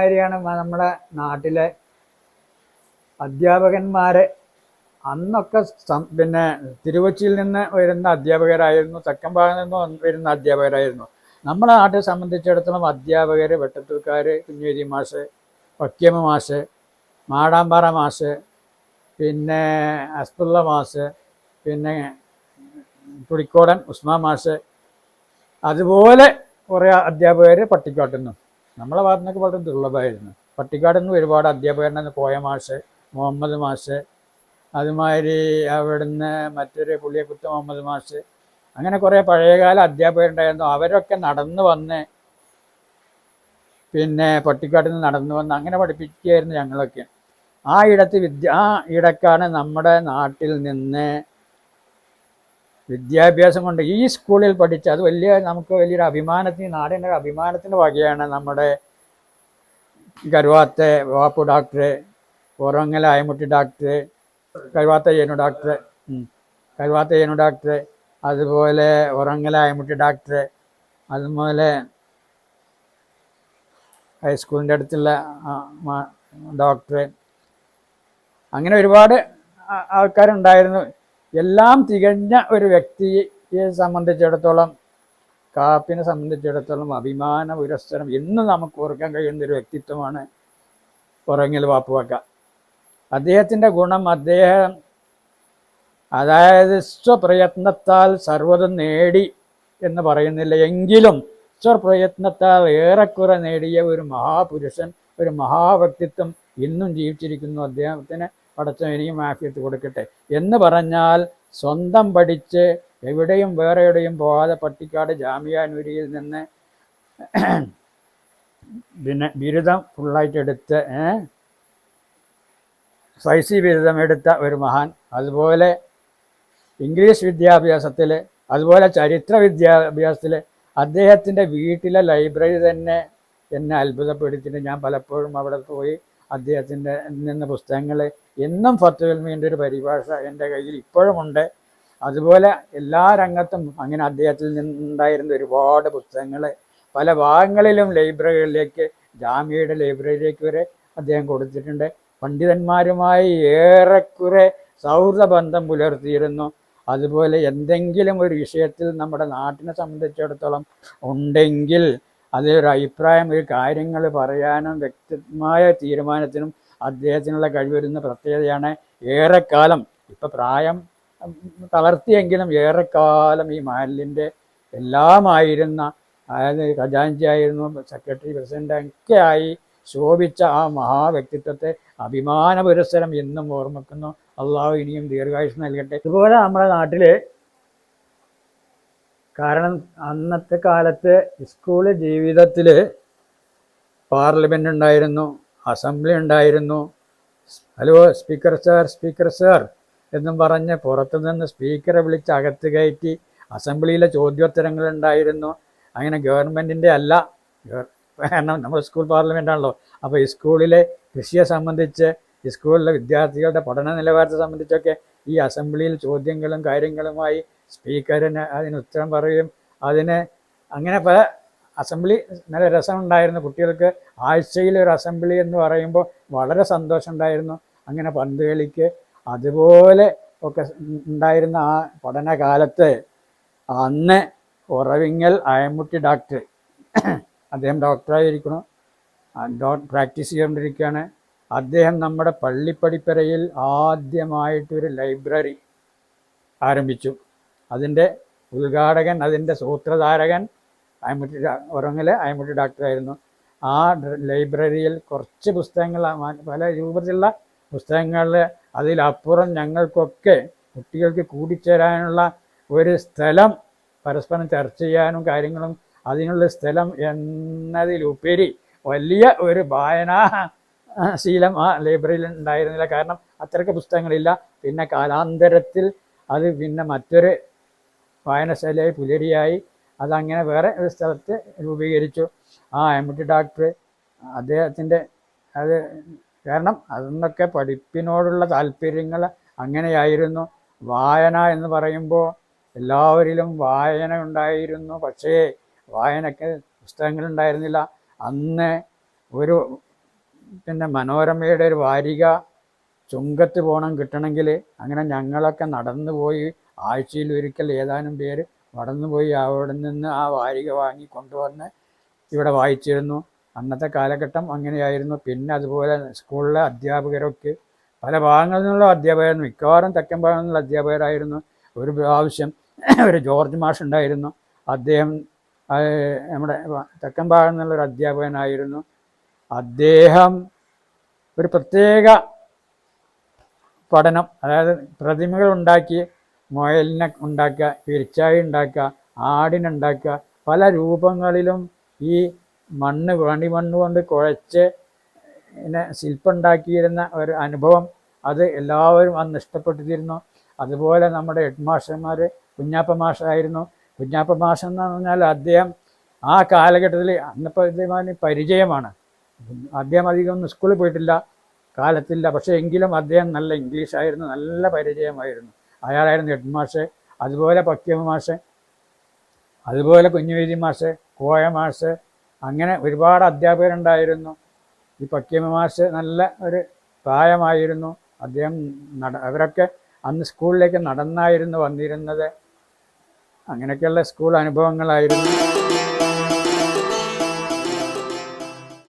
അതേമാതിരിയാണ് മ- നമ്മുടെ നാട്ടിലെ അധ്യാപകന്മാരെ അന്നൊക്കെ പിന്നെ തിരുവച്ചിയിൽ നിന്ന് വരുന്ന അധ്യാപകരായിരുന്നു തെക്കൻ ഭാഗത്ത് നിന്ന് വരുന്ന അധ്യാപകരായിരുന്നു. നമ്മുടെ നാട്ടിൽ സംബന്ധിച്ചിടത്തോളം അധ്യാപകർ വെട്ടത്തൂർക്കാർ കുഞ്ഞേരി മാഷ് വക്യമ മാഷ് മാടാമ്പാറ മാഷ് പിന്നെ അസ്തുള്ള മാഷ് പിന്നെ തുടിക്കോടൻ ഉസ്മാ മാഷ് അതുപോലെ കുറേ അധ്യാപകർ പട്ടിക്കാട്ടിൽ നിന്നും നമ്മളെ ഭാഗത്തുനിന്നൊക്കെ വളരെ ദുർലഭമായിരുന്നു. പട്ടിക്കാട് നിന്ന് ഒരുപാട് അധ്യാപകരുണ്ടെന്ന് കോയ മാഷ് മുഹമ്മദ് മാഷ് അതുമാതിരി അവിടുന്ന് മറ്റൊരു പുള്ളിയെക്കുത്ത് മുഹമ്മദ് മാഷ് അങ്ങനെ കുറേ പഴയകാല അധ്യാപകരുണ്ടായിരുന്നു. അവരൊക്കെ നടന്നു വന്ന് പിന്നെ പട്ടിക്കാട്ടിൽ നിന്ന് നടന്നു വന്ന് അങ്ങനെ പഠിപ്പിക്കുകയായിരുന്നു ഞങ്ങളൊക്കെ. ആ ഇടത്ത് വിദ്യ ആ ഇടക്കാണ് നമ്മുടെ നാട്ടിൽ നിന്ന് വിദ്യാഭ്യാസം കൊണ്ട് ഈ സ്കൂളിൽ പഠിച്ച അത് വലിയ നമുക്ക് വലിയൊരു അഭിമാനത്തിന് നാടിന്റെ അഭിമാനത്തിന്റെ വകയാണ് നമ്മുടെ കരുവാത്തെ Vappu doctor Urangal Ayamutti doctor Karuvatha Enu doctor. Karuvatha Enu doctor അതുപോലെ ഉറങ്ങൽ അയമുട്ടി ഡോക്ടർ അതുപോലെ ഹൈസ്കൂളിന്റെ അടുത്തുള്ള ഡോക്ടർ അങ്ങനെ ഒരുപാട് ആൾക്കാരുണ്ടായിരുന്നു എല്ലാം തികഞ്ഞ ഒരു വ്യക്തിയെ സംബന്ധിച്ചിടത്തോളം കാപ്പിനെ സംബന്ധിച്ചിടത്തോളം അഭിമാന പുരസ്സരം എന്നും നമുക്ക് ഓർക്കാൻ കഴിയുന്ന ഒരു വ്യക്തിത്വമാണ് പുറങ്ങിൽ വാപ്പുവക്ക. അദ്ദേഹത്തിന്റെ ഗുണം അദ്ദേഹം അതായത് സ്വപ്രയത്നത്താൽ സർവതും നേടി എന്ന് പറയുന്നില്ല. എങ്കിലും സ്വപ്രയത്നത്താൽ ഏറെക്കുറെ നേടിയ ഒരു മഹാപുരുഷൻ ഒരു മഹാവ്യക്തിത്വം ഇന്നും ജീവിച്ചിരിക്കുന്നു അദ്ദേഹത്തിന്. പടച്ചവൻ ഇനിയും ആഫിയത്ത് കൊടുക്കട്ടെ. എന്ന് പറഞ്ഞാൽ സ്വന്തം പഠിച്ച് എവിടെയും വേറെ എവിടെയും പോകാതെ പട്ടിക്കാട് ജാമ്യാനൂരിയിൽ നിന്ന് പിന്നെ ബിരുദം ഫുള്ളായിട്ട് എടുത്ത് സൈസി ബിരുദം എടുത്ത ഒരു മഹാൻ. അതുപോലെ ഇംഗ്ലീഷ് വിദ്യാഭ്യാസത്തിൽ അതുപോലെ ചരിത്ര വിദ്യാഭ്യാസത്തിൽ അദ്ദേഹത്തിന്റെ വീട്ടിലെ ലൈബ്രറി തന്നെ എന്നെ അത്ഭുതപ്പെടുത്തിയിട്ട് ഞാൻ പലപ്പോഴും അവിടെ പോയി അദ്ദേഹത്തിന്റെ നിന്ന് പുസ്തകങ്ങൾ എന്നും ഫത്തുൽമീന്റെ ഒരു പരിഭാഷ എന്റെ കയ്യിൽ ഇപ്പോഴുമുണ്ട്. അതുപോലെ എല്ലാ രംഗത്തും അങ്ങനെ അദ്ദേഹത്തിൽ നിന്നുണ്ടായിരുന്ന ഒരുപാട് പുസ്തകങ്ങൾ പല ഭാഗങ്ങളിലും ലൈബ്രറികളിലേക്ക് ജാമ്യയുടെ ലൈബ്രറിയിലേക്ക് വരെ അദ്ദേഹം കൊടുത്തിട്ടുണ്ട്. പണ്ഡിതന്മാരുമായി ഏറെക്കുറെ സൗഹൃദ ബന്ധം പുലർത്തിയിരുന്നു. അതുപോലെ എന്തെങ്കിലും ഒരു വിഷയത്തിൽ നമ്മുടെ നാട്ടിനെ സംബന്ധിച്ചിടത്തോളം ഉണ്ടെങ്കിൽ അതിലൊരു അഭിപ്രായം ഒരു കാര്യങ്ങൾ പറയാനും വ്യക്തമായ തീരുമാനത്തിനും അദ്ദേഹത്തിനുള്ള കഴിവരുന്ന പ്രത്യേകതയാണ് ഏറെക്കാലം. ഇപ്പം പ്രായം തളർത്തിയെങ്കിലും ഏറെക്കാലം ഈ മാലിന്റെ എല്ലാമായിരുന്ന അതായത് ഖജാൻജി ആയിരുന്നു സെക്രട്ടറി പ്രസിഡന്റ് ഒക്കെ ആയി ശോഭിച്ച ആ മഹാവ്യക്തിത്വത്തെ അഭിമാന പുരസ്സരം എന്നും ഓർമ്മിക്കുന്നു. അള്ളാഹു ഇനിയും ദീർഘായുസ് നൽകട്ടെ. ഇതുപോലെ നമ്മുടെ നാട്ടിൽ കാരണം അന്നത്തെ കാലത്ത് സ്കൂൾ ജീവിതത്തിൽ പാർലമെന്റ് ഉണ്ടായിരുന്നു അസംബ്ലി ഉണ്ടായിരുന്നു. Hello speaker sir speaker sir എന്നും പറഞ്ഞ് പുറത്തുനിന്ന് സ്പീക്കറെ വിളിച്ച് അകത്ത് കയറ്റി അസംബ്ലിയിലെ ചോദ്യോത്തരങ്ങൾ ഉണ്ടായിരുന്നു അങ്ങനെ ഗവൺമെന്റിന്റെ അല്ല കാരണം നമ്മൾ സ്കൂൾ പാർലമെന്റ് ആണല്ലോ. അപ്പോൾ സ്കൂളിലെ കൃഷിയെ സംബന്ധിച്ച് സ്കൂളിലെ വിദ്യാർത്ഥികളുടെ പഠന നിലവാരത്തെ സംബന്ധിച്ചൊക്കെ ഈ അസംബ്ലിയിൽ ചോദ്യങ്ങളും കാര്യങ്ങളുമായി സ്പീക്കറിന് അതിന് ഉത്തരം പറയും. അതിന് അങ്ങനെ പല അസംബ്ലി നല്ല രസമുണ്ടായിരുന്നു. കുട്ടികൾക്ക് ആഴ്ചയിൽ ഒരു അസംബ്ലി എന്ന് പറയുമ്പോൾ വളരെ സന്തോഷമുണ്ടായിരുന്നു. അങ്ങനെ പന്ത് കളിക്ക് അതുപോലെ ഒക്കെ ഉണ്ടായിരുന്ന ആ പഠനകാലത്ത് അന്ന് ഉറവിങ്ങൽ അയമുട്ടി ഡോക്ടർ അദ്ദേഹം ഡോക്ടറായിരിക്കണം ഡോ പ്രാക്ടീസ് ചെയ്തുകൊണ്ടിരിക്കുകയാണ്. അദ്ദേഹം നമ്മുടെ പള്ളിപ്പടിപ്പരയിൽ ആദ്യമായിട്ടൊരു ലൈബ്രറി ആരംഭിച്ചു. അതിന്റെ ഉദ്ഘാടകൻ അതിന്റെ സൂത്രധാരകൻ അയമുട്ടി ഉറങ്ങൽ അയമുട്ടി ഡോക്ടറായിരുന്നു ആ ലൈബ്രറിയിൽ കുറച്ച് പുസ്തകങ്ങൾ പല രൂപത്തിലുള്ള പുസ്തകങ്ങൾ അതിലപ്പുറം ഞങ്ങൾക്കൊക്കെ കുട്ടികൾക്ക് കൂടിച്ചേരാനുള്ള ഒരു സ്ഥലം പരസ്പരം ചർച്ച ചെയ്യാനും കാര്യങ്ങളും അതിനുള്ള സ്ഥലം എന്നതിലുപരി വലിയ ഒരു വായനാ ശീലം ആ ലൈബ്രറിയിൽ ഉണ്ടായിരുന്നില്ല. കാരണം അത്രയ്ക്ക് പുസ്തകങ്ങളില്ല. പിന്നെ കാലാന്തരത്തിൽ അത് പിന്നെ മറ്റൊരു വായനശാലയായി പുലരിയായി. അതങ്ങനെ വേറെ ഒരു സ്ഥലത്ത് രൂപീകരിച്ചു. ആ എം ടി ഡോക്ടർ അദ്ദേഹത്തിന്റെ അത് കാരണം അതെന്നൊക്കെ പഠിപ്പിനോടുള്ള താല്പര്യങ്ങൾ അങ്ങനെയായിരുന്നു. വായന എന്ന് പറയുമ്പോൾ എല്ലാവരിലും വായന ഉണ്ടായിരുന്നു. പക്ഷേ വായനയ്ക്ക് പുസ്തകങ്ങൾ ഉണ്ടായിരുന്നില്ല. അന്ന് ഒരു പിന്നെ മനോരമയുടെ ഒരു വാരിക ചുങ്കത്ത് പോകണം കിട്ടണമെങ്കിൽ അങ്ങനെ ഞങ്ങളൊക്കെ നടന്നു പോയി ആഴ്ചയിൽ ഒരിക്കൽ ഏതാനും പേര് നടന്നു പോയി അവിടെ നിന്ന് ആ വാരിക വാങ്ങി കൊണ്ടുവന്ന് ഇവിടെ വായിച്ചിരുന്നു. അന്നത്തെ കാലഘട്ടം അങ്ങനെയായിരുന്നു. പിന്നെ അതുപോലെ സ്കൂളിലെ അധ്യാപകരൊക്കെ പല ഭാഗങ്ങളിൽ നിന്നുള്ള അധ്യാപകരായിരുന്നു. മിക്കവാറും തെക്കൻ ഭാഗങ്ങളിൽ നിന്നുള്ള അധ്യാപകരായിരുന്നു. ഒരു പ്രാവശ്യം ഒരു ജോർജ് മാഷ് ഉണ്ടായിരുന്നു. അദ്ദേഹം നമ്മുടെ തെക്കൻ ഭാഗം നിന്നുള്ളൊരു അധ്യാപകനായിരുന്നു. അദ്ദേഹം ഒരു പ്രത്യേക പഠനം അതായത് പ്രതിമകൾ ഉണ്ടാക്കി മുയലിനെ ഉണ്ടാക്കുക പെരിച്ചായി ഉണ്ടാക്കുക ആടിനുണ്ടാക്കുക. പല രൂപങ്ങളിലും ഈ മണ്ണ് മണ്ണ് കൊണ്ട് കുഴച്ച് പിന്നെ ശില്പമുണ്ടാക്കിയിരുന്ന ഒരു അനുഭവം അത് എല്ലാവരും അന്ന് ഇഷ്ടപ്പെട്ടിരുന്നു. അതുപോലെ നമ്മുടെ ഹെഡ് മാസ്റ്റർമാർ കുഞ്ഞാപ്പ മാഷായിരുന്നു. കുഞ്ഞാപ്പ മാഷ് എന്ന് പറഞ്ഞാൽ അദ്ദേഹം ആ കാലഘട്ടത്തിൽ അന്ന് ഇതേമാതിരി പരിചയമാണ്. അദ്ദേഹം അധികം ഒന്നും സ്കൂളിൽ പോയിട്ടില്ല കാലത്തില്ല. പക്ഷേ എങ്കിലും അദ്ദേഹം നല്ല ഇംഗ്ലീഷായിരുന്നു നല്ല പരിചയമായിരുന്നു. അയാളായിരുന്നു മാഷ് അതുപോലെ പക്യമ മാഷ് അതുപോലെ കുഞ്ഞുവീതി മാഷ് കോയ മാഷ് അങ്ങനെ ഒരുപാട് അധ്യാപകരുണ്ടായിരുന്നു. ഈ പക്യമ മാഷ് നല്ല ഒരു പ്രായമായിരുന്നു. അദ്ദേഹം നട അവരൊക്കെ അന്ന് സ്കൂളിലേക്ക് നടന്നായിരുന്നു വന്നിരുന്നത്. അങ്ങനെയൊക്കെയുള്ള സ്കൂൾ അനുഭവങ്ങളായിരുന്നു.